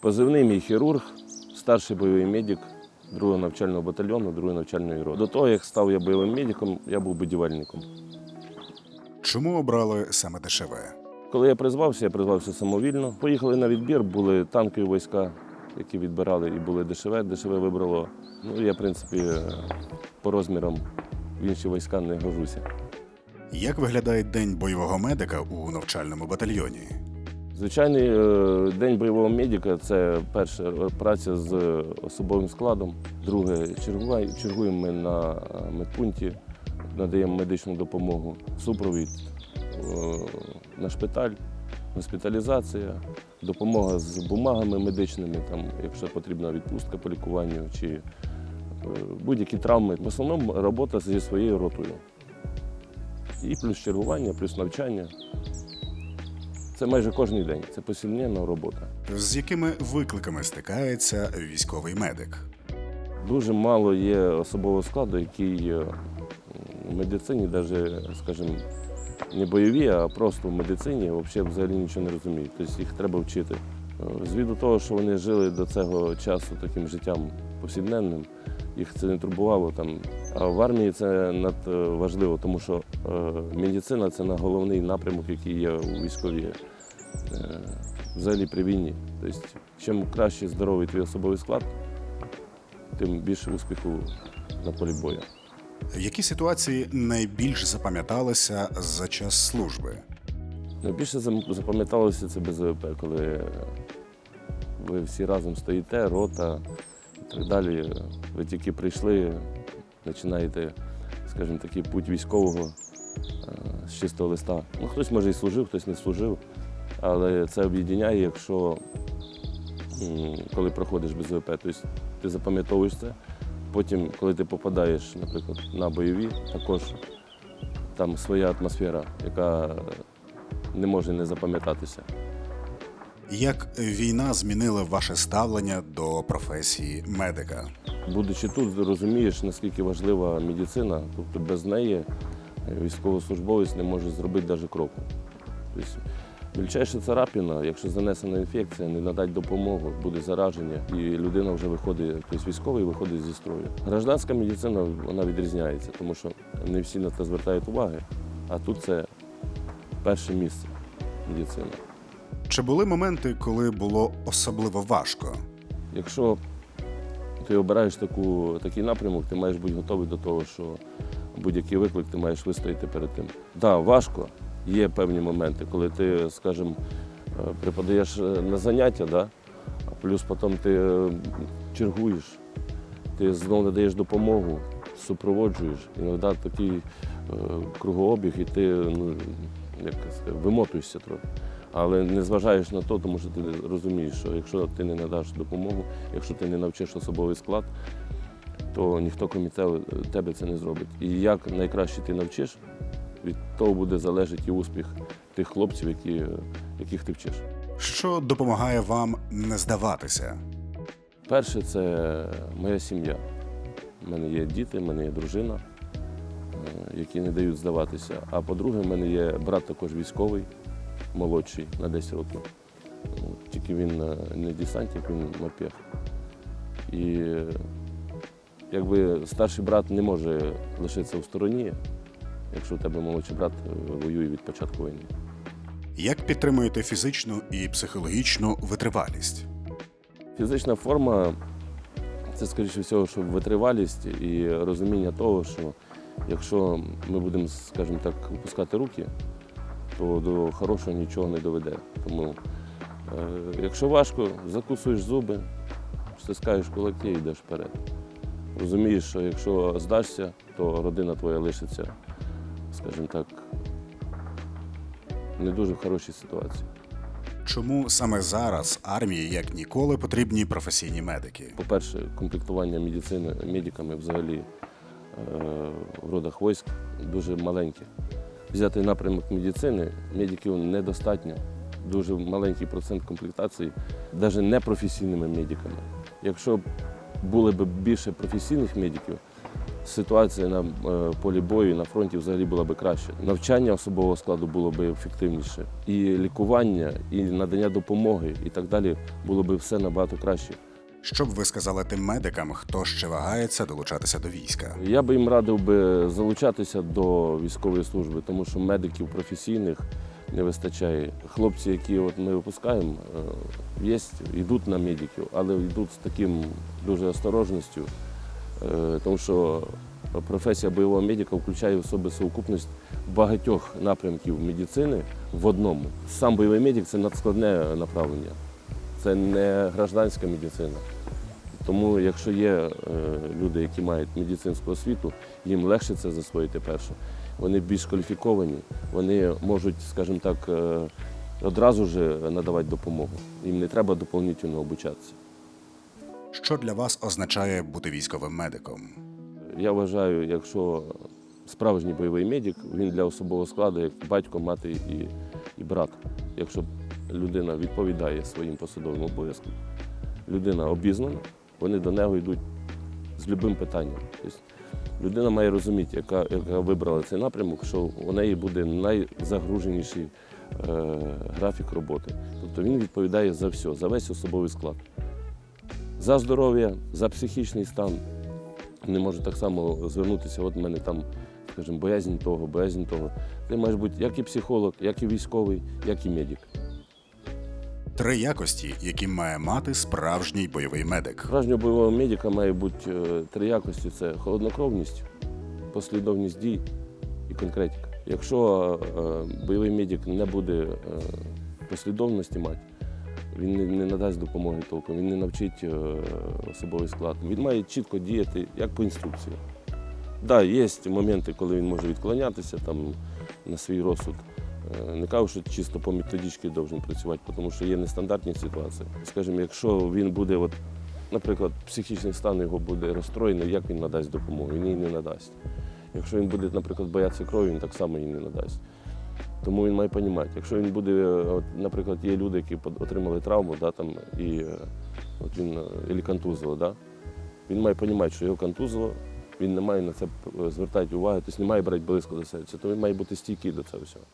Позивний мій хірург, старший бойовий медик другого навчального батальйону, другої навчальної роти. До того, як став я бойовим медиком, я був будівельником. Чому обрали саме ДШВ? Коли я призвався, я призвався самовільно. Поїхали на відбір, були танкові війська, які відбирали, і були ДШВ. ДШВ вибрало. Ну, я, в принципі, по розмірам в інші війська не гожуся. Як виглядає день бойового медика у навчальному батальйоні? Звичайний е, день бойового медика це перше е, праця з особовим складом. Друге чергуємо ми на медпункті, надаємо медичну допомогу, супровід е, на шпиталь, госпіталізація, допомога з бумагами медичними, там, якщо потрібна відпустка по лікуванню чи е, будь-які травми. В основному робота зі своєю ротою. І плюс чергування, плюс навчання. Це майже кожен день. Це посильнена робота. З якими викликами стикається військовий медик? Дуже мало є особового складу, який е, в медицині, навіть, скажімо, не бойові, а просто в медицині взагалі, взагалі нічого не розуміють. Тобто їх треба вчити. Е, Звіду того, що вони жили до цього часу таким життям повсякденним, їх це не турбувало там. А в армії це надважливо, тому що е, медицина це на головний напрямок, який є у військовій е, взагалі при війні. Тобто, чим краще здоровий твій особовий склад, тим більше успіху на полі бою. Які ситуації найбільш запам'яталися за час служби? Найбільше запам'яталося це БЗВП, коли ви всі разом стоїте, рота і так далі. Ви тільки прийшли, починаєте, скажімо, такий путь військового е, з чистого листа. Ну, хтось може і служив, хтось не служив, але це об'єднає, якщо коли проходиш БЗВП, тобто ти запам'ятовуєш це. Потім, коли ти попадаєш, наприклад, на бойові, також там своя атмосфера, яка не може не запам'ятатися. Як війна змінила ваше ставлення до професії медика? Будучи тут, розумієш, наскільки важлива медицина, тобто без неї е, військовослужбовець не може зробити навіть кроку. Тобто, мільчайша царапина, якщо занесена інфекція, не надать допомогу, буде зараження, і людина вже виходить, тобто військовий виходить зі строю. Гражданська медицина вона відрізняється, тому що не всі на це звертають уваги, а тут це перше місце медицина. Чи були моменти, коли було особливо важко? Якщо ти обираєш таку, такий напрямок, ти маєш бути готовий до того, що будь-який виклик ти маєш вистояти перед тим. Так, да, важко. Є певні моменти, коли ти, скажімо, е, припадаєш е, на заняття, да? а плюс потім ти е, чергуєш, ти знову надаєш допомогу, супроводжуєш. Іноді такий кругообіг, і ти ну, як сказати, вимотуєшся трохи. Але не зважаєш на то, тому що ти розумієш, що якщо ти не надаш допомогу, якщо ти не навчиш особовий склад, то ніхто крім тебе це не зробить. І як найкраще ти навчиш, від того буде залежати і успіх тих хлопців, які, яких ти вчиш. Що допомагає вам не здаватися? Перше, це моя сім'я. У мене є діти, в мене є дружина, е, які не дають здаватися. А по-друге, в мене є брат також військовий, молодший на 10 років. Ну, Тільки він е, не десантник, він морпех. І якби старший брат не може лишитися в стороні, якщо у тебе молодший брат е, воює від початку війни. Як підтримуєте фізичну і психологічну витривалість? Фізична форма це, скоріше всього, що витривалість і розуміння того, що якщо ми будемо, скажімо так, опускати руки, то до хорошого нічого не доведе. Тому, е, якщо важко, закусуєш зуби, стискаєш кулаки і йдеш вперед. Розумієш, що якщо здашся, то родина твоя лишиться, скажімо так, в не дуже хорошій ситуації. Чому саме зараз армії як ніколи потрібні професійні медики? По-перше, комплектування медицини медиками взагалі е, в родах військ дуже маленьке. Взяти напрямок медицини, медиків недостатньо. Дуже маленький процент комплектації, навіть непрофесійними медиками. Якщо було б більше професійних медиків, ситуація на е, полі бою на фронті взагалі була б краще. Навчання особового складу було б ефективніше, і лікування, і надання допомоги, і так далі було б все набагато краще. Що б ви сказали тим медикам, хто ще вагається долучатися до війська? Я би їм радив би залучатися до військової служби, тому що медиків професійних не вистачає. Хлопці, які от ми випускаємо, е, є, йдуть на медиків, але йдуть з таким дуже осторожністю, е, тому що професія бойового медика включає в себе совокупність багатьох напрямків медицини в одному. Сам бойовий медик це надскладне направлення, це не гражданська медицина. Тому, якщо є е, люди, які мають медицинську освіту, їм легше це засвоїти перше. Вони більш кваліфіковані, вони можуть, скажімо так, е, одразу ж надавати допомогу. Їм не треба доповнительно обучатися. Що для вас означає бути військовим медиком? Я вважаю, якщо справжній бойовий медик, він для особового складу як батько, мати і, і брат. Якщо людина відповідає своїм посадовим обов'язкам, людина обізнана, вони до нього йдуть з любим питанням. Тобто людина має розуміти, яка, яка вибрала цей напрямок, що у неї буде найзагруженіший е, графік роботи. Тобто він відповідає за все, за весь особовий склад. За здоров'я, за психічний стан, не може так само звернутися, от в мене там, скажімо, боязнь того, боязнь того. Ти маєш бути як і психолог, як і військовий, як і медик. Три якості, які має мати справжній бойовий медик. Справжнього бойового медика має бути е, три якості: це холоднокровність, послідовність дій і конкретика. Якщо е, бойовий медик не буде е, послідовності мати, він не, надасть допомоги толком, він не навчить особовий склад. Він має чітко діяти як по інструкції. Так, да, є моменти, коли він може відклонятися там, на свій розсуд. Е, Не кажу, що чисто по методичці повинен працювати, тому що є нестандартні ситуації. Скажімо, якщо він буде, от, наприклад, психічний стан його буде розстроєний, як він надасть допомогу? Він її не надасть. Якщо він буде, наприклад, боятися крові, він так само її не надасть. Тому він має розуміти, якщо він буде, е, от, наприклад, є люди, які отримали травму, да, там, і е, от він і контузило, да, він має розуміти, що його контузило, він не має на це звертати увагу, тобто не має брати близько до серця, то він має бути стійкий до цього всього.